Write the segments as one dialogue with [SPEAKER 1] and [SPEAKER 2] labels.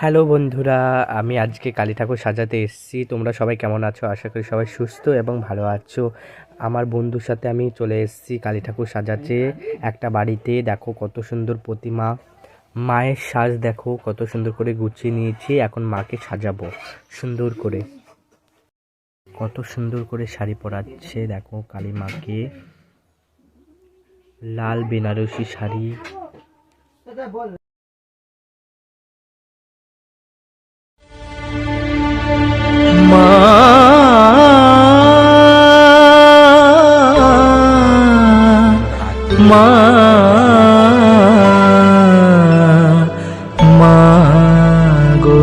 [SPEAKER 1] Hello বন্ধুরা, আমি আজকে কালী ঠাকুর সাজাতে এসেছি। তোমরা সবাই কেমন আছো? আশা করি সবাই সুস্থ এবং ভালো আছো। আমার বন্ধুর সাথে আমি চলে এসেছি কালী ঠাকুর সাজাতে। একটা বাড়িতে দেখো কত সুন্দর প্রতিমা। মায়ের সাজ দেখো, কত সুন্দর করে গুছিয়ে নিয়েছি। এখন মাকে সাজাবো সুন্দর করে। কত সুন্দর করে শাড়ি পরাচ্ছে দেখো কালী মাকে। লাল বেনারসি শাড়ি। মা মা গো।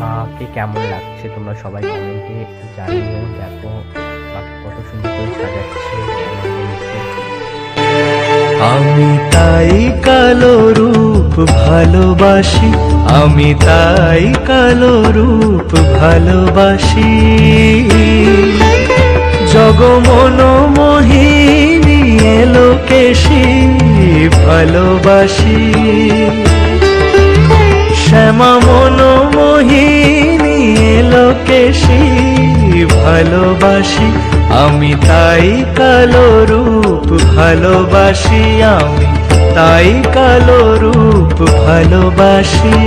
[SPEAKER 1] মাকে কেমন লাগছে তোমরা সবাই কমেন্টে জানিও দেখো মাকে কত সুন্দর করে সাজাচ্ছে
[SPEAKER 2] আমি তাই কালো রূপ ভালোবাসি আমি তাই কালো রূপ ভালোবাসি। জগমন মোহিনী এলো কেশি ভালোবাসি। শ্যামা মন মোহিনী ভালোবাসি। আমি তাই কালো রূপ ভালোবাসি। আমি তাই কালো রূপ ভালোবাসি।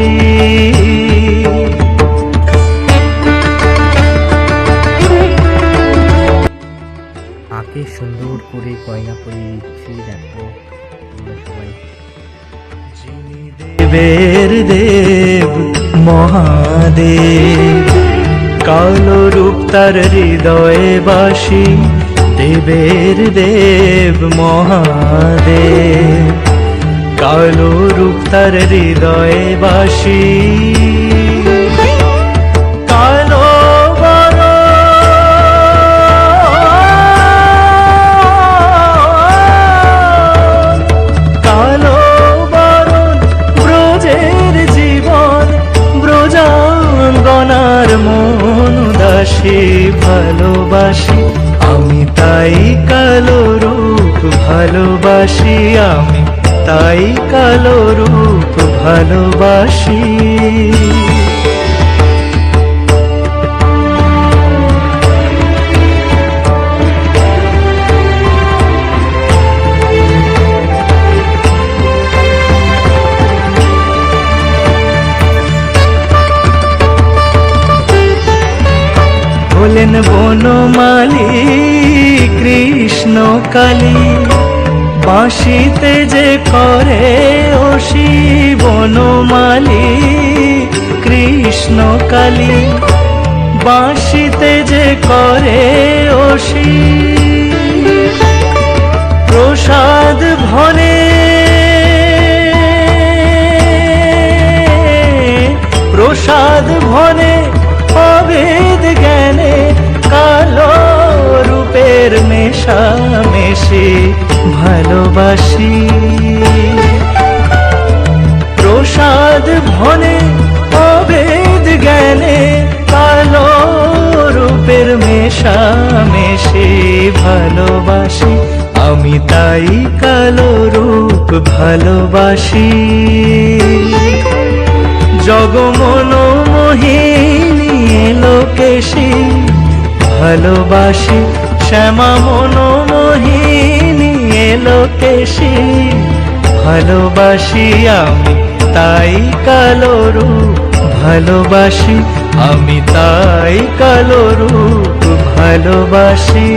[SPEAKER 2] দেবের দেব, মহাদেব। কালো রূপ তার হৃদয়ে বাসি, দেবের দেব, মহাদেব। কালো রূপ তার হৃদয়ে বাসি। ভালোবাসি আমি তাই কালো রূপ ভালোবাসি। হলেন বনমালী কৃষ্ণ কালী বাঁশিতে যে করে অসি বনমালী কৃষ্ণ কালী। বাঁশিতে যে করে অসি প্রসাদ ভনে প্রসাদ ভনে মেশা মেশে ভালোবাসি। প্রসাদ ভনে অভেদ জ্ঞানে কালো রূপের মেশা মেশে ভালোবাসি। আমি তাই কালো রূপ ভালোবাসি। জগমন মোহিনী লোকেশি ভালোবাসি। শ্যামা মনোমোহিনী মোহিনী লোকেশি। ভালোবাসি আমি তাই কালো রূপ ভালোবাসি আমি তাই কালো রূপ ভালোবাসি।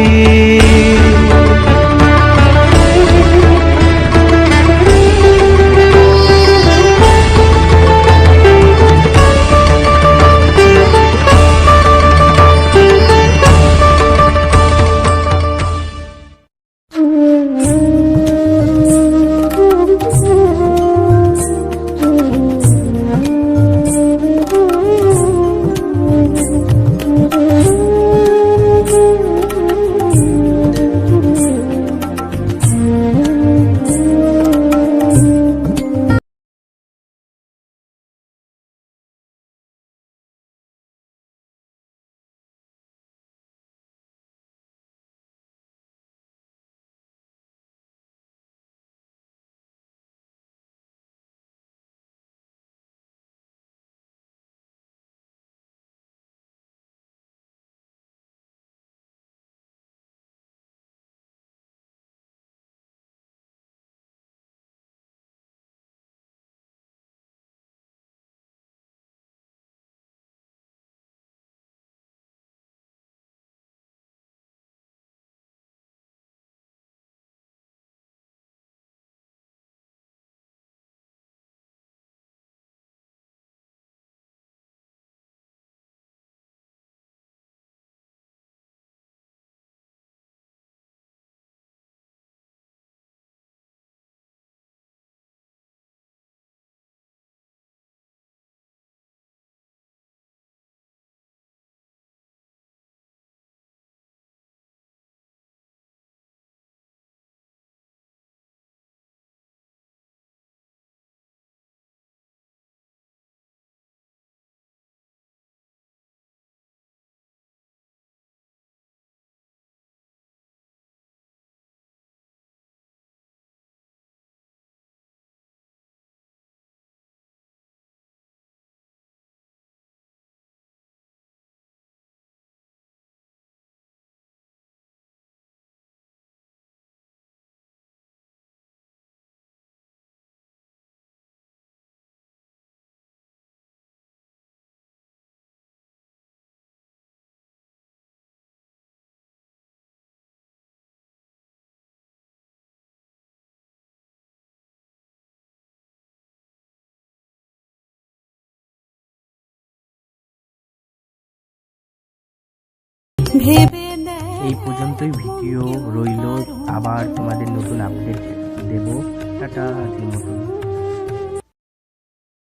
[SPEAKER 1] এই পর্যন্তই ভিডিও রইল। আবার তোমাদের নতুন আপডেট দেব। টাটা